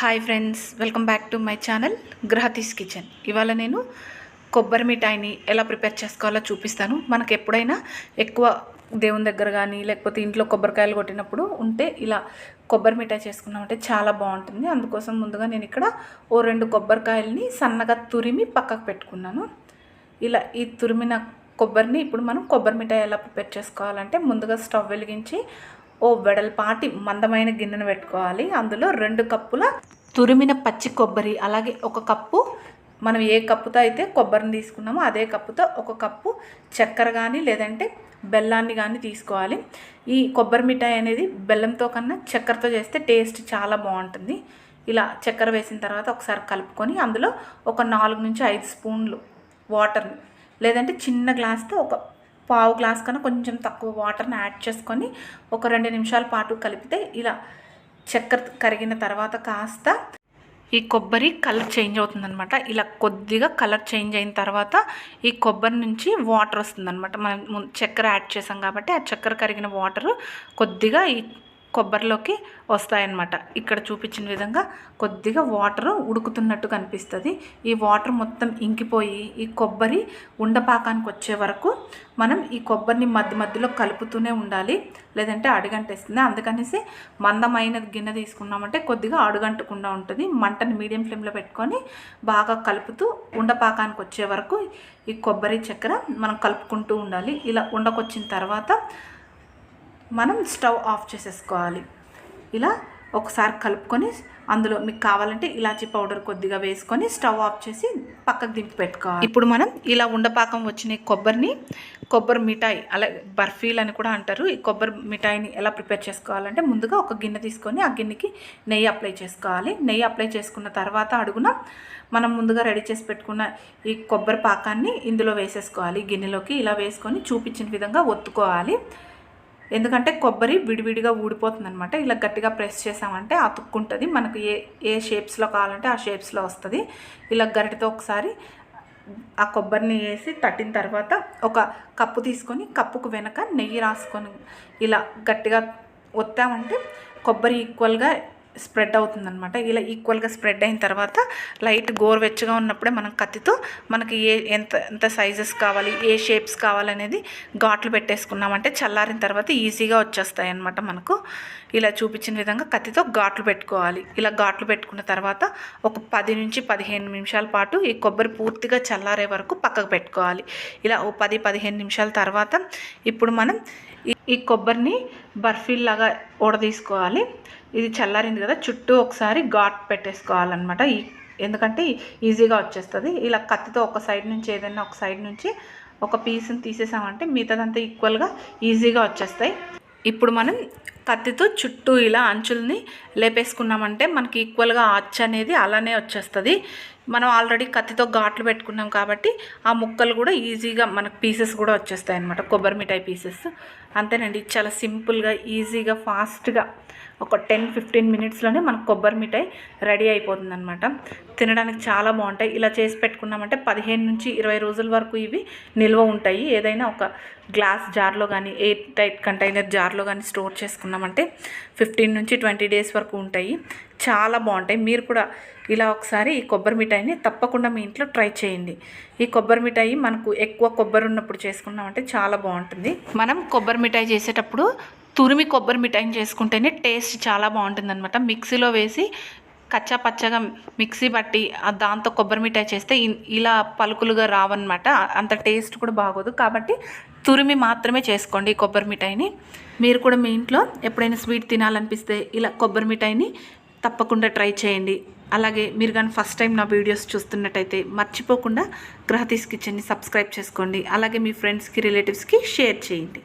Hi friends welcome back to my channel గ్రహతీస్ kitchen ఇవాళ నేను కొబ్బరి మిఠాయిని ఎలా ప్రిపేర్ చేసుకోవాలో చూపిస్తాను. మనకు ఎప్పుడైనా ఎక్కువ దేవుని దగ్గర కానీ లేకపోతే ఇంట్లో కొబ్బరికాయలు కొట్టినప్పుడు ఉంటే ఇలా కొబ్బరి మిఠాయి చేసుకున్నామంటే చాలా బాగుంటుంది. అందుకోసం ముందుగా నేను ఇక్కడ ఓ రెండు కొబ్బరికాయలని సన్నగా తురిమి పక్కకు పెట్టుకున్నాను. ఇలా ఈ తురిమిన కొబ్బరిని ఇప్పుడు మనం కొబ్బరి మిఠాయి ఎలా ప్రిపేర్ చేసుకోవాలంటే ముందుగా స్టవ్ వెలిగించి ఓ వెడల్పాటి మందమైన గిన్నెను పెట్టుకోవాలి. అందులో రెండు కప్పుల తురిమిన పచ్చి కొబ్బరి అలాగే ఒక కప్పు మనం ఏ కప్పుతో అయితే కొబ్బరిని తీసుకున్నామో అదే కప్పుతో ఒక కప్పు చక్కెర కానీ లేదంటే బెల్లాన్ని కానీ తీసుకోవాలి. ఈ కొబ్బరి మిఠాయి అనేది బెల్లంతో కన్నా చక్కెరతో చేస్తే టేస్ట్ చాలా బాగుంటుంది. ఇలా చక్కెర వేసిన తర్వాత ఒకసారి కలుపుకొని అందులో ఒక నాలుగు నుంచి ఐదు స్పూన్లు వాటర్ని లేదంటే చిన్న గ్లాస్తో ఒక పావు గ్లాస్ కన్నా కొంచెం తక్కువ వాటర్ని యాడ్ చేసుకొని ఒక రెండు నిమిషాల పాటు కలిపితే ఇలా చక్కెర కరిగిన తర్వాత కాస్త ఈ కొబ్బరి కలర్ చేంజ్ అవుతుందన్నమాట. ఇలా కొద్దిగా కలర్ చేంజ్ అయిన తర్వాత ఈ కొబ్బరి నుంచి వాటర్ వస్తుందన్నమాట. మనం చక్కెర యాడ్ చేసాం కాబట్టి ఆ చక్కెర కరిగిన వాటర్ కొద్దిగా ఈ కొబ్బరిలోకి వస్తాయన్నమాట. ఇక్కడ చూపించిన విధంగా కొద్దిగా వాటర్ ఉడుకుతున్నట్టు కనిపిస్తుంది. ఈ వాటర్ మొత్తం ఇంకిపోయి ఈ కొబ్బరి ఉండపాకానికి వచ్చే వరకు మనం ఈ కొబ్బరిని మధ్య మధ్యలో కలుపుతూనే ఉండాలి. లేదంటే అడుగంటేస్తుంది. అందుకనేసి మందమైన గిన్నె తీసుకున్నామంటే కొద్దిగా అడుగంటకుండా ఉంటుంది. మంటని మీడియం ఫ్లేమ్లో పెట్టుకొని బాగా కలుపుతూ ఉండపాకానికి వచ్చే వరకు ఈ కొబ్బరి చక్కెర మనం కలుపుకుంటూ ఉండాలి. ఇలా ఉండకొచ్చిన తర్వాత మనం స్టవ్ ఆఫ్ చేసేసుకోవాలి. ఇలా ఒకసారి కలుపుకొని అందులో మీకు కావాలంటే ఇలాచీ పౌడర్ కొద్దిగా వేసుకొని స్టవ్ ఆఫ్ చేసి పక్కకు దింపి పెట్టుకోవాలి. ఇప్పుడు మనం ఇలా ఉండపాకం వచ్చిన కొబ్బరిని కొబ్బరి మిఠాయి అలా బర్ఫీలు అని కూడా అంటారు. ఈ కొబ్బరి మిఠాయిని ఎలా ప్రిపేర్ చేసుకోవాలంటే ముందుగా ఒక గిన్నె తీసుకొని ఆ గిన్నెకి నెయ్యి అప్లై చేసుకోవాలి. నెయ్యి అప్లై చేసుకున్న తర్వాత అడుగున మనం ముందుగా రెడీ చేసి పెట్టుకున్న ఈ కొబ్బరి పాకాన్ని ఇందులో వేసేసుకోవాలి. గిన్నెలోకి ఇలా వేసుకొని చూపించిన విధంగా ఒత్తుకోవాలి. ఎందుకంటే కొబ్బరి విడివిడిగా ఊడిపోతుంది అనమాట ఇలా గట్టిగా ప్రెస్ చేసామంటే అతుక్కుంటుంది. మనకు ఏ ఏ షేప్స్లో కావాలంటే ఆ షేప్స్లో వస్తుంది. ఇలా గరిటతో ఒకసారి ఆ కొబ్బరిని వేసి తట్టిన తర్వాత ఒక కప్పు తీసుకొని కప్పుకు వెనక నెయ్యి రాసుకొని ఇలా గట్టిగా ఒత్తామంటే కొబ్బరి ఈక్వల్గా స్ప్రెడ్ అవుతుందన్నమాట. ఇలా ఈక్వల్గా స్ప్రెడ్ అయిన తర్వాత లైట్ గోరువెచ్చగా ఉన్నప్పుడే మనం కత్తితో మనకి ఏ ఎంత ఎంత సైజెస్ కావాలి ఏ షేప్స్ కావాలనేది ఘాట్లు పెట్టేసుకున్నామంటే చల్లారిన తర్వాత ఈజీగా వచ్చేస్తాయి అన్నమాట మనకు. ఇలా చూపించిన విధంగా కత్తితో ఘాట్లు పెట్టుకోవాలి. ఇలా ఘాట్లు పెట్టుకున్న తర్వాత ఒక పది నుంచి పదిహేను నిమిషాల పాటు ఈ కొబ్బరి పూర్తిగా చల్లారే వరకు పక్కకు పెట్టుకోవాలి. ఇలా ఓ పది పదిహేను నిమిషాల తర్వాత ఇప్పుడు మనం ఈ- కొబ్బరిని బర్ఫీల్లాగా తీసుకోవాలి ఇది చల్లారింది కదా చుట్టూ ఒకసారి ఘాట్ పెట్టేసుకోవాలన్నమాట. ఈ ఎందుకంటే ఈజీగా వచ్చేస్తుంది. ఇలా కత్తితో ఒక సైడ్ నుంచి ఏదైనా ఒక సైడ్ నుంచి ఒక పీస్ని తీసేసామంటే మిగతాదంతా ఈక్వల్గా ఈజీగా వచ్చేస్తాయి. ఇప్పుడు మనం కత్తితో చుట్టూ ఇలా అంచుల్ని లేపేసుకున్నామంటే మనకి ఈక్వల్గా అచ్చు అనేది అలానే వచ్చేస్తుంది. మనం ఆల్రెడీ కత్తితో ఘాట్లు పెట్టుకున్నాం కాబట్టి ఆ ముక్కలు కూడా ఈజీగా మనకు పీసెస్ కూడా వచ్చేస్తాయి అన్నమాట కొబ్బరి మిఠాయి పీసెస్. అంతేనండి చాలా సింపుల్గా ఈజీగా ఫాస్ట్గా ఒక టెన్ ఫిఫ్టీన్ మినిట్స్లోనే మనకు కొబ్బరి మిఠాయి రెడీ అయిపోతుంది అనమాట తినడానికి చాలా బాగుంటాయి. ఇలా చేసి పెట్టుకున్నామంటే పదిహేను నుంచి ఇరవై రోజుల వరకు ఇవి నిల్వ ఉంటాయి. ఏదైనా ఒక గ్లాస్ జార్లో కానీ ఎయిర్ టైట్ కంటైనర్ జార్లో కానీ స్టోర్ చేసుకున్నామంటే ఫిఫ్టీన్ నుంచి ట్వంటీ డేస్ వరకు ఉంటాయి. చాలా బాగుంటాయి. మీరు కూడా ఇలా ఒకసారి ఈ కొబ్బరి మిఠాయిని తప్పకుండా మీ ఇంట్లో ట్రై చేయండి. ఈ కొబ్బరి మిఠాయి మనకు ఎక్కువ కొబ్బరి ఉన్నప్పుడు చేసుకున్నామంటే చాలా బాగుంటుంది. మనం కొబ్బరి మిఠాయి చేసేటప్పుడు తురిమి కొబ్బరి మిఠాయిని చేసుకుంటేనే టేస్ట్ చాలా బాగుంటుంది అనమాట మిక్సీలో వేసి కచ్చా పచ్చగా మిక్సీ పట్టి దాంతో కొబ్బరి మిఠాయి చేస్తే ఇలా పలుకులుగా రావన్నమాట. అంత టేస్ట్ కూడా బాగోదు. కాబట్టి తురిమి మాత్రమే చేసుకోండి ఈ కొబ్బరి మిఠాయిని. మీరు కూడా మీ ఇంట్లో ఎప్పుడైనా స్వీట్ తినాలనిపిస్తే ఇలా కొబ్బరి మిఠాయిని తప్పకుండా ట్రై చేయండి. అలాగే మీరు కానీ ఫస్ట్ టైం నా వీడియోస్ చూస్తున్నట్టయితే మర్చిపోకుండా గ్రహతీస్ కిచెన్ని సబ్స్క్రైబ్ చేసుకోండి. అలాగే మీ ఫ్రెండ్స్కి రిలేటివ్స్కి షేర్ చేయండి.